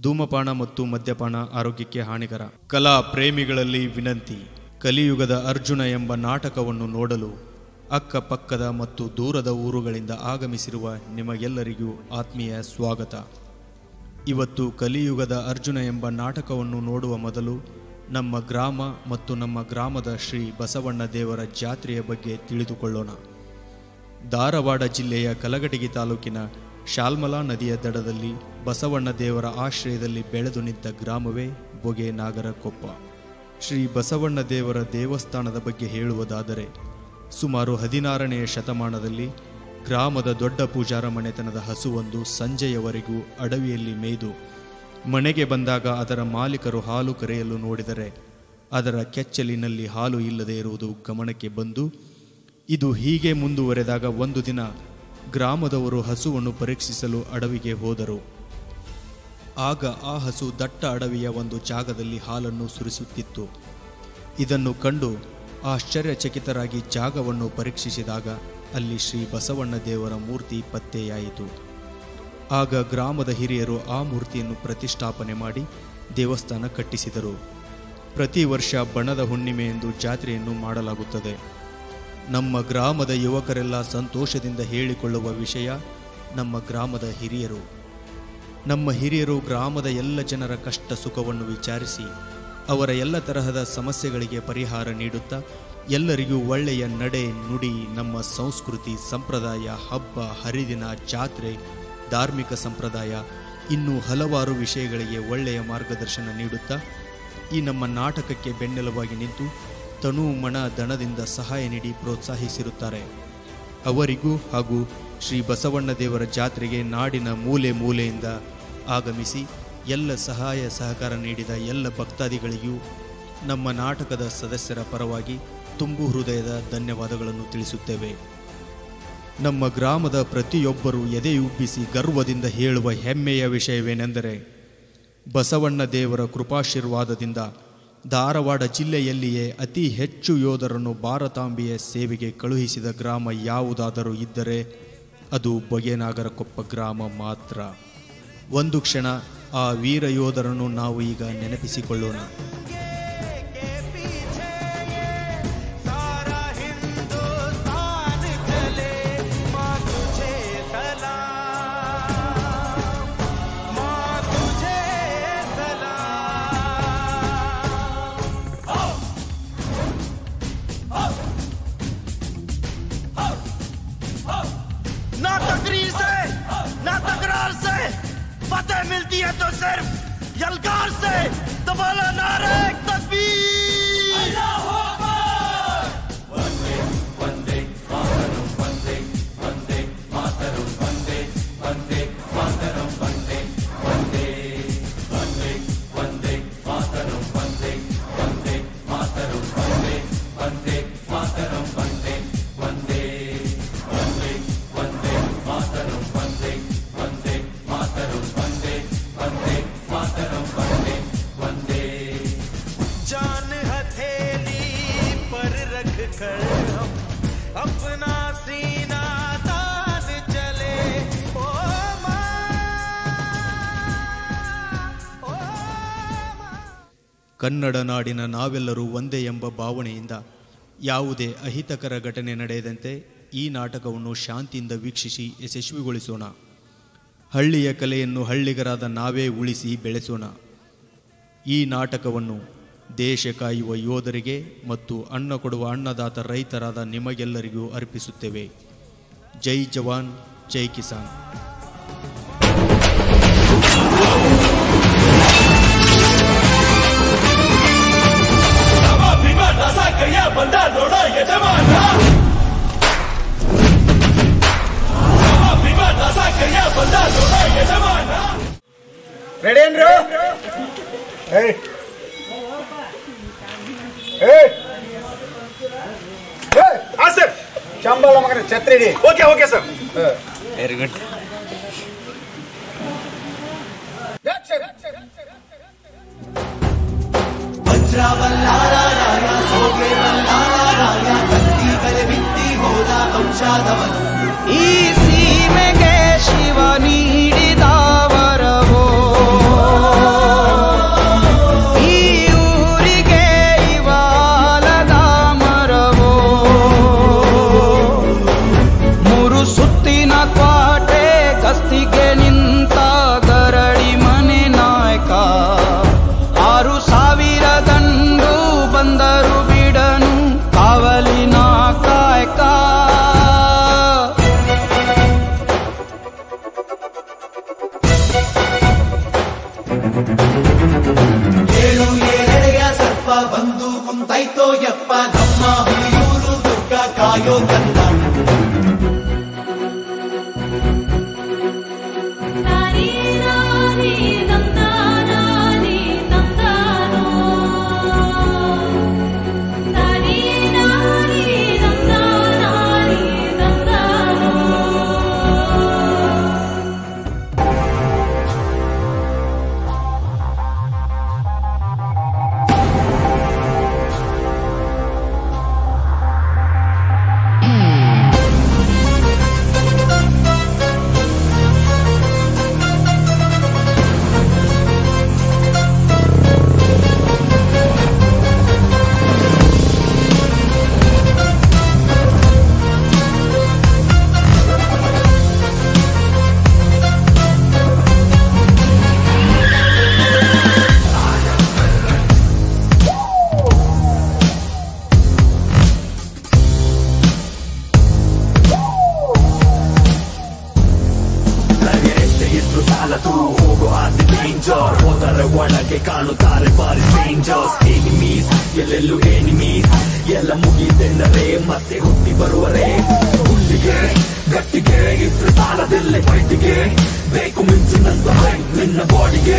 ಧೂಮಪಾನ ಮತ್ತು ಮದ್ಯಪಾನ ಆರೋಗ್ಯಕ್ಕೆ ಹಾನಿಕರ. ಕಲಾ ಪ್ರೇಮಿಗಳಲ್ಲಿ ವಿನಂತಿ, ಕಲಿಯುಗದ ಅರ್ಜುನ ಎಂಬ ನಾಟಕವನ್ನು ನೋಡಲು ಅಕ್ಕಪಕ್ಕದ ಮತ್ತು ದೂರದ ಊರುಗಳಿಂದ ಆಗಮಿಸಿರುವ ನಿಮಗೆಲ್ಲರಿಗೂ ಆತ್ಮೀಯ ಸ್ವಾಗತ. ಇವತ್ತು ಕಲಿಯುಗದ ಅರ್ಜುನ ಎಂಬ ನಾಟಕವನ್ನು ನೋಡುವ ಮೊದಲು ನಮ್ಮ ಗ್ರಾಮ ಮತ್ತು ನಮ್ಮ ಗ್ರಾಮದ ಶ್ರೀ ಬಸವಣ್ಣ ದೇವರ ಜಾತ್ರೆಯ ಬಗ್ಗೆ ತಿಳಿದುಕೊಳ್ಳೋಣ. ಧಾರವಾಡ ಜಿಲ್ಲೆಯ ಕಲಗಟಗಿ ತಾಲೂಕಿನ ಶಾಲ್ಮಲಾ ನದಿಯ ದಡದಲ್ಲಿ ಬಸವಣ್ಣ ದೇವರ ಆಶ್ರಯದಲ್ಲಿ ಬೆಳೆದು ನಿಂತ ಗ್ರಾಮವೇ ಬೊಗೆ ನಾಗರಕೊಪ್ಪ ಶ್ರೀ ಬಸವಣ್ಣ ದೇವರ ದೇವಸ್ಥಾನದ ಬಗ್ಗೆ ಹೇಳುವುದಾದರೆ, ಸುಮಾರು ಹದಿನಾರನೆಯ ಶತಮಾನದಲ್ಲಿ ಗ್ರಾಮದ ದೊಡ್ಡ ಪೂಜಾರ ಮನೆತನದ ಹಸುವೊಂದು ಸಂಜೆಯವರೆಗೂ ಅಡವಿಯಲ್ಲಿ ಮೇಯ್ದು, ಮನೆಗೆ ಬಂದಾಗ ಅದರ ಮಾಲೀಕರು ಹಾಲು ಕರೆಯಲು ನೋಡಿದರೆ ಅದರ ಕೆಚ್ಚಲಿನಲ್ಲಿ ಹಾಲು ಇಲ್ಲದೆ ಇರುವುದು ಗಮನಕ್ಕೆ ಬಂದು, ಇದು ಹೀಗೆ ಮುಂದುವರೆದಾಗ ಒಂದು ದಿನ ಗ್ರಾಮದವರು ಹಸುವನ್ನು ಪರೀಕ್ಷಿಸಲು ಅಡವಿಗೆ ಹೋದರು. ಆಗ ಆ ಹಸು ದಟ್ಟ ಅಡವಿಯ ಒಂದು ಜಾಗದಲ್ಲಿ ಹಾಲನ್ನು ಸುರಿಸುತ್ತಿತ್ತು. ಇದನ್ನು ಕಂಡು ಆಶ್ಚರ್ಯಚಕಿತರಾಗಿ ಜಾಗವನ್ನು ಪರೀಕ್ಷಿಸಿದಾಗ ಅಲ್ಲಿ ಶ್ರೀ ಬಸವಣ್ಣ ದೇವರ ಮೂರ್ತಿ ಪತ್ತೆಯಾಯಿತು. ಆಗ ಗ್ರಾಮದ ಹಿರಿಯರು ಆ ಮೂರ್ತಿಯನ್ನು ಪ್ರತಿಷ್ಠಾಪನೆ ಮಾಡಿ ದೇವಸ್ಥಾನ ಕಟ್ಟಿಸಿದರು. ಪ್ರತಿ ವರ್ಷ ಬಣದ ಹುಣ್ಣಿಮೆ ಎಂದು ಜಾತ್ರೆಯನ್ನು ಮಾಡಲಾಗುತ್ತದೆ. ನಮ್ಮ ಗ್ರಾಮದ ಯುವಕರೆಲ್ಲ ಸಂತೋಷದಿಂದ ಹೇಳಿಕೊಳ್ಳುವ ವಿಷಯ ನಮ್ಮ ಗ್ರಾಮದ ಹಿರಿಯರು. ನಮ್ಮ ಹಿರಿಯರು ಗ್ರಾಮದ ಎಲ್ಲ ಜನರ ಕಷ್ಟ ಸುಖವನ್ನು ವಿಚಾರಿಸಿ, ಅವರ ಎಲ್ಲ ತರಹದ ಸಮಸ್ಯೆಗಳಿಗೆ ಪರಿಹಾರ ನೀಡುತ್ತಾ, ಎಲ್ಲರಿಗೂ ಒಳ್ಳೆಯ ನಡೆ ನುಡಿ ನಮ್ಮ ಸಂಸ್ಕೃತಿ, ಸಂಪ್ರದಾಯ, ಹಬ್ಬ, ಹರಿದಿನ, ಜಾತ್ರೆ, ಧಾರ್ಮಿಕ ಸಂಪ್ರದಾಯ ಇನ್ನೂ ಹಲವಾರು ವಿಷಯಗಳಿಗೆ ಒಳ್ಳೆಯ ಮಾರ್ಗದರ್ಶನ ನೀಡುತ್ತಾ, ಈ ನಮ್ಮ ನಾಟಕಕ್ಕೆ ಬೆನ್ನೆಲುಬಾಗಿ ನಿಂತು ತನು ಮಣ ದಣದಿಂದ ಸಹಾಯ ನೀಡಿ ಪ್ರೋತ್ಸಾಹಿಸಿರುತ್ತಾರೆ. ಅವರಿಗೂ ಹಾಗೂ ಶ್ರೀ ಬಸವಣ್ಣ ದೇವರ ಜಾತ್ರೆಗೆ ನಾಡಿನ ಮೂಲೆ ಮೂಲೆಯಿಂದ ಆಗಮಿಸಿ ಎಲ್ಲ ಸಹಾಯ ಸಹಕಾರ ನೀಡಿದ ಎಲ್ಲ ಭಕ್ತಾದಿಗಳಿಗೂ ನಮ್ಮ ನಾಟಕದ ಸದಸ್ಯರ ಪರವಾಗಿ ತುಂಬು ಹೃದಯದ ಧನ್ಯವಾದಗಳನ್ನು ತಿಳಿಸುತ್ತೇವೆ. ನಮ್ಮ ಗ್ರಾಮದ ಪ್ರತಿಯೊಬ್ಬರೂ ಎದೆಯುಬ್ಬಿಸಿ ಗರ್ವದಿಂದ ಹೇಳುವ ಹೆಮ್ಮೆಯ ವಿಷಯವೇನೆಂದರೆ, ಬಸವಣ್ಣ ದೇವರ ಕೃಪಾಶೀರ್ವಾದದಿಂದ ಧಾರವಾಡ ಜಿಲ್ಲೆಯಲ್ಲಿಯೇ ಅತಿ ಹೆಚ್ಚು ಯೋಧರನ್ನು ಭಾರತಾಂಬೆಯ ಸೇವೆಗೆ ಕಳುಹಿಸಿದ ಗ್ರಾಮ ಯಾವುದಾದರೂ ಇದ್ದರೆ ಅದು ಬೊಗೆನಾಗರಕೊಪ್ಪ ಗ್ರಾಮ ಮಾತ್ರ. ಒಂದು ಕ್ಷಣ ಆ ವೀರ ಯೋಧರನ್ನು ನಾವು ಈಗ ನೆನಪಿಸಿಕೊಳ್ಳೋಣ. ಕನ್ನಡ ನಾಡಿನ ನಾವೆಲ್ಲರೂ ಒಂದೇ ಎಂಬ ಭಾವನೆಯಿಂದ ಯಾವುದೇ ಅಹಿತಕರ ಘಟನೆ ನಡೆಯದಂತೆ ಈ ನಾಟಕವನ್ನು ಶಾಂತಿಯಿಂದ ವೀಕ್ಷಿಸಿ ಯಶಸ್ವಿಗೊಳಿಸೋಣ. ಹಳ್ಳಿಯ ಕಲೆಯನ್ನು ಹಳ್ಳಿಗರಾದ ನಾವೇ ಉಳಿಸಿ ಬೆಳೆಸೋಣ. ಈ ನಾಟಕವನ್ನು ದೇಶ ಕಾಯುವ ಯೋಧರಿಗೆ ಮತ್ತು ಅನ್ನ ಕೊಡುವ ಅನ್ನದಾತ ರೈತರಾದ ನಿಮಗೆಲ್ಲರಿಗೂ ಅರ್ಪಿಸುತ್ತೇವೆ. ಜೈ ಜವಾನ್, ಜೈ Kisan. Okay okay sir very good ಈ ಸೀಮೆಗೆ ಶಿವ ನೀಡಿದ Ayon ಸಾಲದು ಹೋಗೋ ಆಸೆ ಡೇಂಜರ್ ಹೋದರೆ ಒಳಗೆ ಕಾಣುತ್ತಾರೆ ಬಾರಿ ಡೇಂಜರ್ಸ್ ಎನಿಮೀಸ್ ಎಲ್ಲೆಲ್ಲೂ ಎನಿಮೀಸ್ ಎಲ್ಲ ಮುಗಿದೆಂದರೆ ಮತ್ತೆ ಹುಟ್ಟಿ ಬರುವರೆ. ಹುಲ್ಲಿಗೆ, ಗಟ್ಟಿಗೆ, ಇದ್ರೆ ಸಾಲದೆಲ್ಲ ಬೈಟಿಗೆ ಬೇಕು ಮಿಂಚಿನಂತ ನಿನ್ನ ಬಾಡಿಗೆ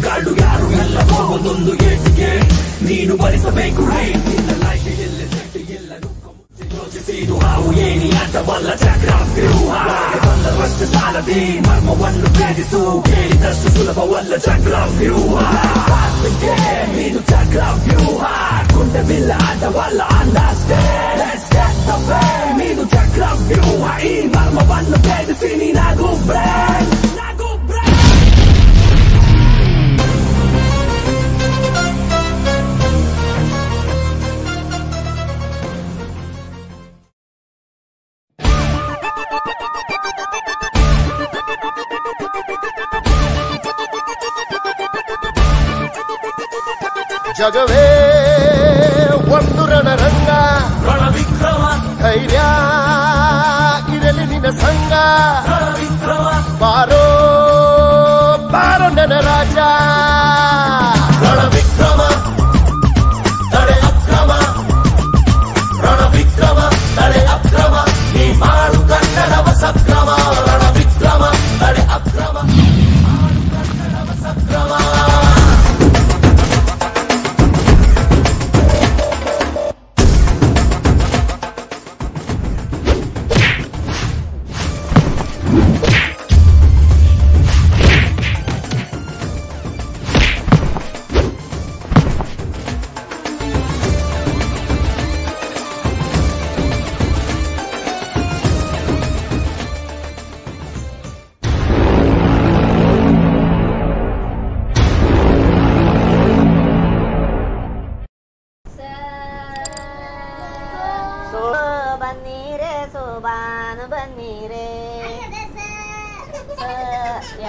ಗಾಡು ಯಾರು ಎಲ್ಲ ಒಂದೊಂದು ಏಟಿಗೆ. ನೀನು ಭರಿಸಬೇಕು ರೇ ನಿನ್ನ ಲೈಫ್ ಎಲ್ಲ ಸೆಟ್ ಎಲ್ಲ ನುಗ್ಗ ಮುಚ್ಚಿ ಯೋಚಿಸಿದು ಹಾವು ಏನಿ ಆಟವಲ್ಲ ಚಕ್ರಾಗ್ತಿರುವ عاملة الرشد ثعلبين مرمى ولا بنادي سوق جيلي دش سلبة ولا جاك رافيوها عاد الجيم مينو جاك رافيوها كنت فيلا عدى ولا عندك ستيل ಜಗವೇ ಒಂದು ರಣರಂಗ. ರಣವಿಕ್ರಮ. ಧೈರ್ಯ ಇರಲಿ ನಿನ್ನ ಸಂಗ ರಣವಿಕ್ರಮ. ಬಾರೋ ಬಾರೋ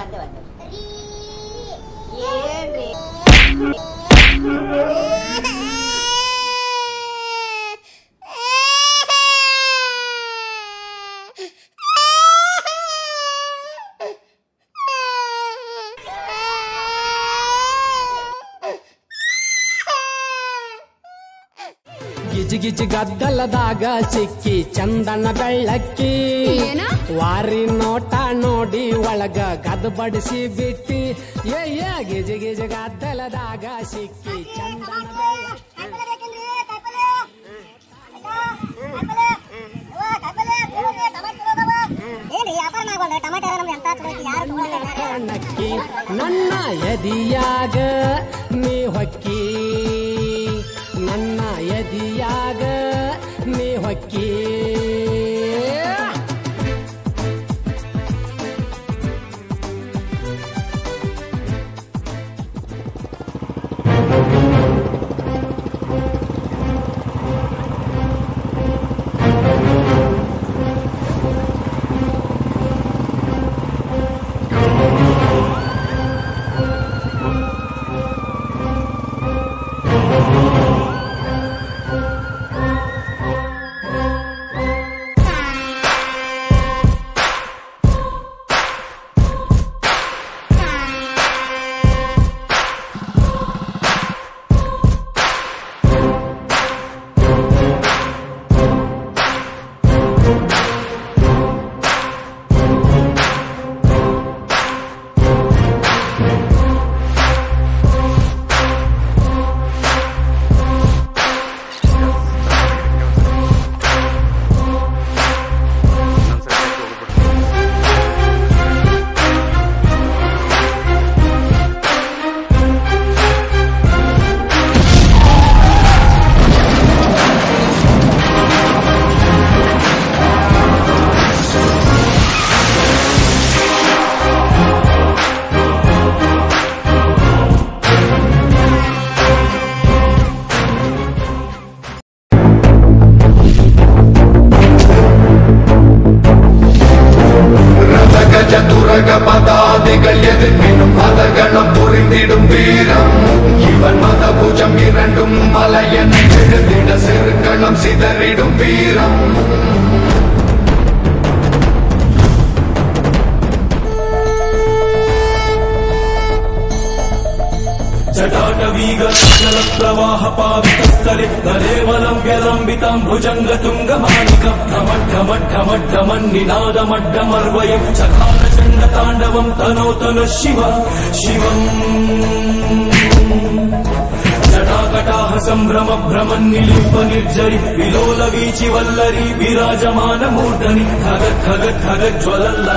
ರೀ ಅಂದೆ ಬಂದೆ ಏನ್ರಿ ಗಿಜಿ ಗಿಜಿ ಗದ್ದಲದಾಗ ಸಿಕ್ಕಿ ಚಂದನ ಬೆಳ್ಳಕ್ಕಿ ವಾರಿ ನೋಟ ನೋಡಿ ಒಳಗ ಗದ್ಬಡಿಸಿ ಬಿಟ್ಟಿ ಏ ಏ ಗಿಜಿ ಗಿಜಿ ಗದ್ದಲದಾಗ ಸಿಕ್ಕಿ ಚಂದನ ನಕ್ಕಿ ನನ್ನ ಎದಿಯಾಗ ನೀ ಹೊಕ್ಕಿ ನನ್ನ ಎದಿಯಾಗ ನೀ ಹೊಕ್ಕಿ. प्रवाह पापितस्तरे कलेवलम् व्यलम्बितं भुजङ्ग तुङ्गमादिकम् भ्रमड् ढमडमडमन् शिव शिवम्। जटाकटाः सम्भ्रम भ्रमन् निलिप्प निर्जरित् विलोलवीचिवल्लरि विराजमान विराजमानमूर्धनि खग खग खग ज्वलल्ल